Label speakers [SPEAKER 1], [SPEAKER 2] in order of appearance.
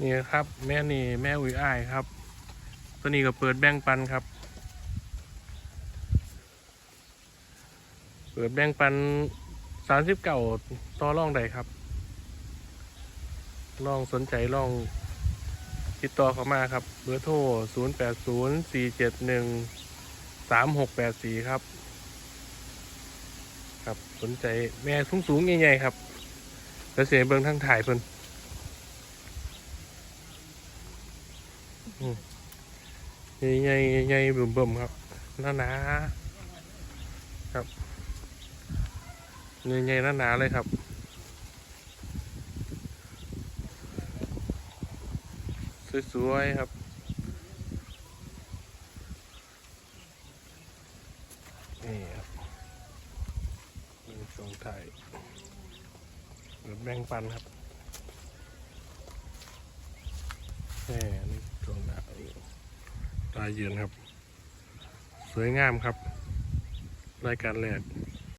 [SPEAKER 1] นี่ครับ แม่นี่แม่อุ้ยอ้ายครับ ตัวนี้ก็เปิดแบ่งปันครับ เปิดแบ่งปันสามสิบเก่าต่อร่องใดครับลองสนใจลองติดต่อเข้ามาครับ เบอร์โทร 0 8 0 4 7 1 3 6 8 4 ครับ ครับ สนใจแม่สูงสูงๆใหญ่ๆครับแล้วเสียเบิ่งทั้งถ่ายเพิ่นอืม ใหญ่ใหญ่ๆเบิ่มๆครับหนาครับใหญ่ๆหนาๆเลยครับสวยๆครับนี่ครับมีสองถ่ายรถแบ่งปันครับนี่ตรงหน้าตาย ยืนครับ สวยงามครับ รายการแรก